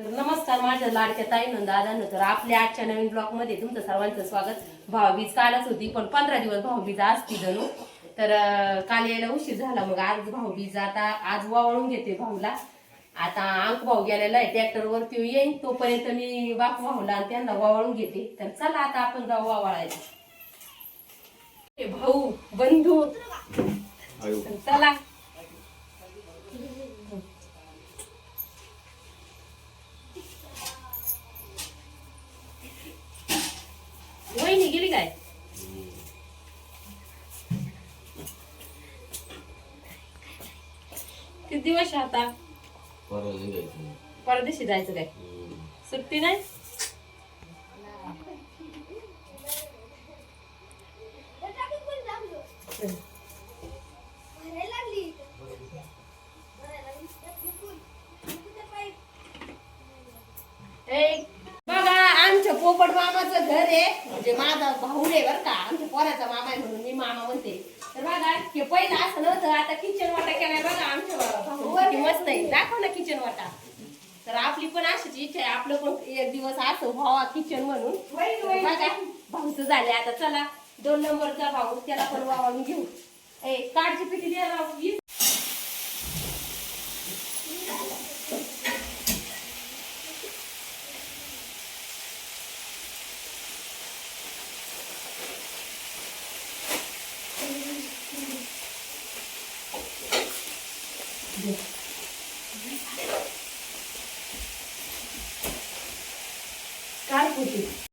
तर नमस्कार माझ्या लाडक्या ताईनं दादानं तर आपल्या आजच्या नवीन ब्लॉगमध्ये तुमचं सर्वांचं स्वागत. भाऊबीज कालच होती पण पंधरा दिवस भाऊबीज असती जणू. तर काल यायला उशीर झाला मग आज भाऊबीज आता आज वावळून घेते भाऊला. आता अंक भाऊ गेलेला आहे ट्रॅक्टर वरती येईन तोपर्यंत मी बाप भाऊला आणि त्यांना वावळून घेते. तर चला आता आपण जाऊ वावळायला. भाऊ बंधू. चला. दिवस आहे आता. परदेशी जायचं काय? सुट्टी नाही? बघा आमच्या पोपट मामाचं घर आहे. म्हणजे माझा भाऊ आहे बरं का. आमच्या पोराचा मामा आहे म्हणून मी मामा म्हणते. तर बघा हे पहिलं असं नव्हतं. आता किचन वाटा केलाय बघा आमच्या भाऊ किती मस्त आहे. दाखव ना किचन वाटा तर आपली पण अशीच इच्छा आहे. आपलं पण एक दिवस असं व्हावा किचन म्हणून. बघा भाऊचं झाले आता चला दोन नंबरचा भाऊ त्याला पण वावरून घेऊ. ए काढची पिठी द्या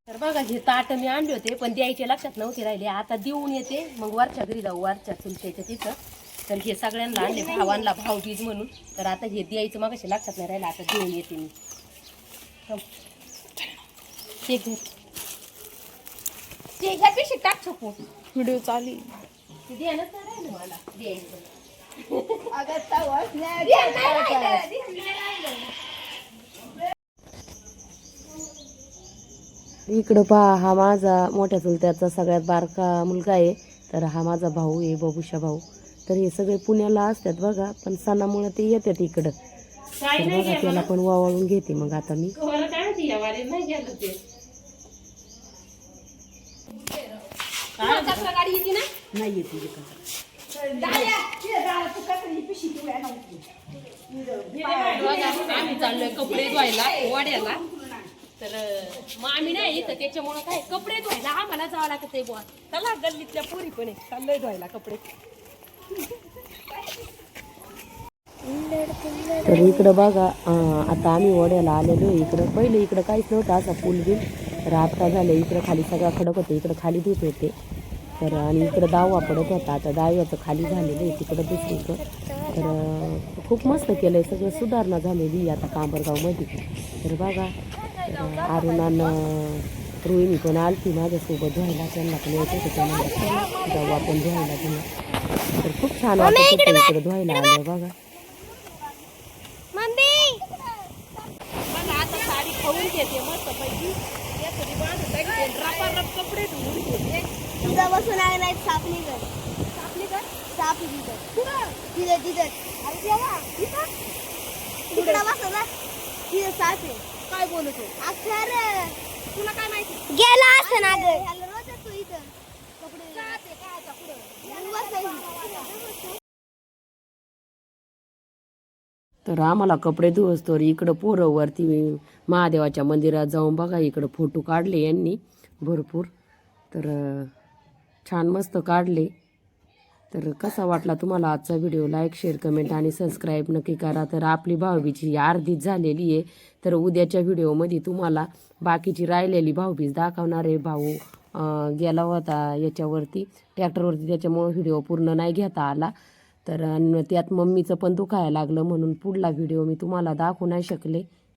तर बघा हे ताट मी आणले होते पण द्यायचे लक्षात नव्हते राहिले. आता देऊन येते. मग वरच्या घरी जाऊ. वरच्या चुलत्याच्या तिथं. तर हे सगळ्यांना आणले. भावांना भावबीज म्हणून. तर आता हे द्यायचं मग लक्षात नाही राहिलं. आता देऊन येते मी. ते घे. ते ह्या पिशी टाक छकू व्हिडिओ चालू ते ध्यानच नाही राहिलं मला. द्यायचं. इकडं पहा हा माझा मोठ्या चुलत्याचा सगळ्यात बारका मुलगा आहे. तर हा माझा भाऊ आहे बबुशा भाऊ. तर हे सगळे पुण्याला असतात बघा पण सणामुळे ते येतात इकडं. तर बघा त्याला पण वावळून घेते मग आता मी. गाडी येते ना? नाही येते आम्ही चाललोय कपडे धुवायला वाड्याला. तर मग आम्ही नाही इथं त्याच्यामुळं काय कपडे धुवायला आम्हाला जावं लागत आहे बुवा. चला गल्लीतल्या पोरी पण आहे चाललोय धुवायला कपडे. तर इकडं बघा आता आम्ही वड्याला आलेलो आहे इकडं. पहिले इकडं काहीच नव्हतं असा पूल बिल. तर आता झालं इकडं खाली सगळा खडक होते इकडं खाली धुत येते. तर आणि इकडं दावा पडत होता. आता दाव्याचं खाली झालेलं आहे तिकडं दुसरीकडं. तर खूप मस्त केलं आहे सगळं सुधारणा झालेली आहे आता कांबरगावमध्ये तर बघा अरुणानं रोहिणी पण आलती माझ्यासोबत धुवायला त्यांना पण यायचं होतं त्या म्हणल्या, जाऊ आपण धुवायला धुवा तर खूप छान वाटत होतं इकडं धुवायला आलं बघा. मस्त पैकी कपडे धुवून घेते. तिथं बसून आहे नाही साप निघत साप निघत साप निघत तिथं तिथं. अरे देवा तिथं तिकडं बसव ना. तिथं साप आहे. काय बोलतो अक्षर तुला काय माहिती? गेला असं ना ग. ह्याला रोज येतो इथं. कपडे साप आहे काय आता पुढं बसायचं तर आम्हाला कपडे धुवस तर इकडं पोरं वरती महादेवाच्या मंदिरात जाऊन बघा इकडं फोटो काढले यांनी. भरपूर. तर छान मस्त काढले. तर कसा वाटला तुम्हाला आजचा व्हिडिओ? लाईक शेअर कमेंट आणि सबस्क्राईब नक्की करा. तर आपली भाऊबीजी अर्धीच झालेली आहे. तर उद्याच्या व्हिडिओमध्ये तुम्हाला बाकीची राहिलेली भाऊबीज दाखवणार आहे. भाऊ गेला होता याच्यावरती ट्रॅक्टरवरती त्याच्यामुळं व्हिडिओ पूर्ण नाही घेता आला. तर त्यात मम्मीचं पण दुखायला लागलं म्हणून पुढला व्हिडिओ मी तुम्हाला दाखवू नाही शकले.